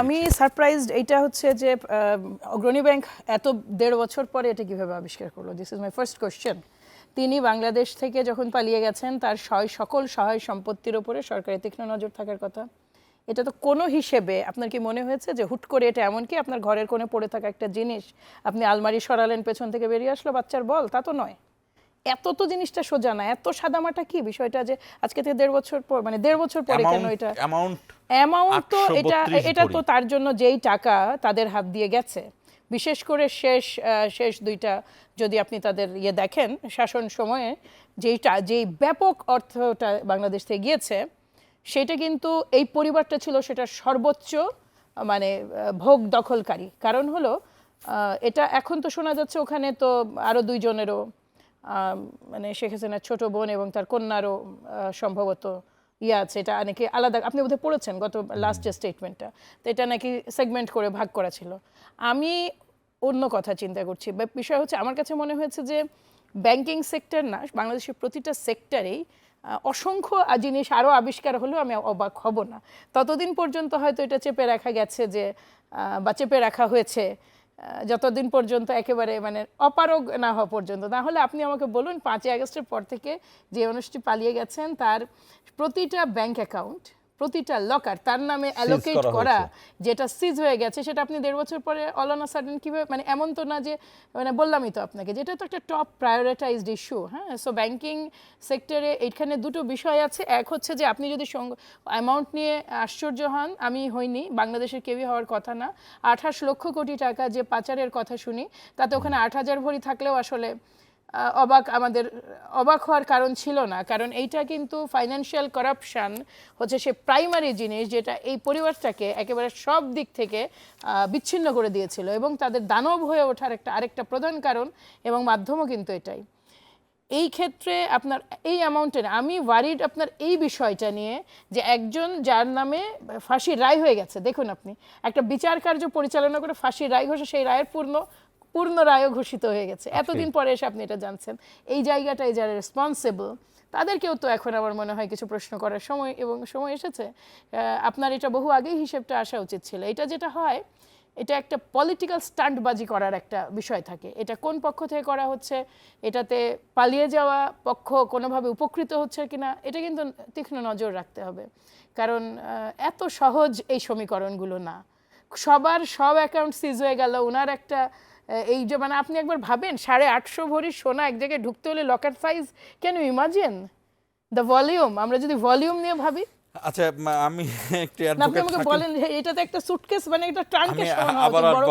আমি সারপ্রাইজড এটা হচ্ছে যে অগ্রণী ব্যাংক এত দেড় বছর পরে এটা কীভাবে আবিষ্কার করল? This is my first question তিনি বাংলাদেশ থেকে যখন পালিয়ে গেছেন তার সয় সকল সহায় সম্পত্তির ওপরে সরকারি তীক্ষ্ণ নজর থাকার কথা। এটা তো কোনো হিসেবে আপনার কি মনে হয়েছে যে হুট করে এটা এমন কি আপনার ঘরের কোণে পড়ে থাকা একটা জিনিস আপনি আলমারি সরালেন পেছন থেকে বেরিয়ে আসলো বাচ্চার বল তা তো নয়। এত তো জিনিসটা সোজা না এত সাদামাটা কি? বিষয়টা যে আজকে থেকে দেড় বছর পর মানে দেড় বছর পরে কেন এটা অ্যামাউন্ট অ্যামাউন্ট তো এটা এটা তো তার জন্য যেই টাকা তাদের হাত দিয়ে গেছে। বিশেষ করে শেষ শেষ দুইটা যদি আপনি তাদের ইয়ে দেখেন শাসন সময়ে যেইটা যেই ব্যাপক অর্থটা বাংলাদেশ থেকে গিয়েছে সেটা কিন্তু এই পরিবারটা ছিল সেটা সর্বোচ্চ মানে ভোগ দখলকারী। কারণ হলো এটা এখন তো শোনা যাচ্ছে ওখানে তো আরও দুইজনেরও মানে শেখ হাসিনার ছোট বোন এবং তার কন্যারও সম্ভবত ইয়ে আছে, এটা নাকি আলাদা, আপনি বোধহয় পড়েছেন গত লাস্ট যে স্টেটমেন্টটা তো এটা নাকি সেগমেন্ট করে ভাগ করা ছিল। আমি অন্য কথা চিন্তা করছি বিষয় হচ্ছে আমার কাছে মনে হয়েছে যে ব্যাংকিং সেক্টর না, বাংলাদেশের প্রতিটা সেক্টরেই অসংখ্য জিনিস আরও আবিষ্কার হলেও আমি অবাক হব না। ততদিন পর্যন্ত হয়তো এটা চেপে রাখা গেছে যে বা চেপে রাখা হয়েছে যতদিন পর্যন্ত একেবারে মানে অপারগ না হওয়া পর্যন্ত। তাহলে আপনি আমাকে বলুন, পাঁচই আগস্টের পর থেকে যে মানুষটি পালিয়ে গেছেন, তার প্রতিটা ব্যাংক অ্যাকাউন্ট প্রতিটা লকার তার নামে অ্যালোকেট করা যেটা সিজ হয়ে গেছে সেটা আপনি দেড় বছর পরে অলানা সাডেন কীভাবে মানে এমন তো না যে মানে বললামই তো আপনাকে যেটা তো একটা টপ প্রায়োরিটাইজড ইস্যু হ্যাঁ? সো ব্যাংকিং সেক্টরে এখানে দুটো বিষয় আছে। এক হচ্ছে যে আপনি যদি অ্যামাউন্ট নিয়ে আশ্চর্য হন আমি হইনি বাংলাদেশের কেউই হওয়ার কথা না। আঠাশ লক্ষ কোটি টাকা যে পাচারের কথা শুনি তাতে ওখানে আট হাজার ভরি থাকলেও আসলে অবাক আমাদের, অবাক হওয়ার কারণ ছিল না। কারণ এইটা কিন্তু ফাইন্যান্সিয়াল করাপশন হচ্ছে সে প্রাইমারি জিনিস যেটা এই পরিবারটাকে একেবারে সব দিক থেকে বিচ্ছিন্ন করে দিয়েছিল এবং তাদের দানব হয়ে ওঠার একটা, আরেকটা প্রধান কারণ এবং মাধ্যমও কিন্তু এটাই। এই ক্ষেত্রে আপনার এই অ্যামাউন্টে আমি ওয়ারিড আপনার এই বিষয়টা নিয়ে যে একজন যার নামে ফাঁসির রায় হয়ে গেছে। দেখুন আপনি, একটা বিচার কার্য পরিচালনা করে ফাঁসির রায় ঘোষে সেই রায়ের পূর্ণ পূর্ণ রায়ও ঘোষিত হয়ে গেছে। এতদিন পরে এসে আপনি এটা জানছেন। এই জায়গাটায় যারা রেসপন্সিবল তাদেরকেও তো এখন আমার মনে হয় কিছু প্রশ্ন করার সময় এবং সময় এসেছে। আপনার এটা বহু আগেই হিসেবটা আসা উচিত ছিল। এটা যেটা হয় এটা একটা পলিটিক্যাল স্টান্টবাজি করার একটা বিষয় থাকে। এটা কোন পক্ষ থেকে করা হচ্ছে এটাতে পালিয়ে যাওয়া পক্ষ কোনোভাবে উপকৃত হচ্ছে কিনা এটা কিন্তু তীক্ষ্ণ নজর রাখতে হবে। কারণ এত সহজ এই সমীকরণগুলো না। সবার সব অ্যাকাউন্ট সিজ হয়ে গেল ওনার একটা এই যে মানে আপনি একবার ভাবেন সাড়ে আটশো ভরি সোনা এক জায়গায় ঢুকতে হলে লকার সাইজ কেন? ইমাজিন দ্য ভলিউম আমরা যদি ভলিউম নিয়ে ভাবি। আচ্ছা আমি একটু আপনি আমাকে বলেন এটা তো একটা সুটকেস মানে আমি ট্রাঙ্কের সমান হবে বড়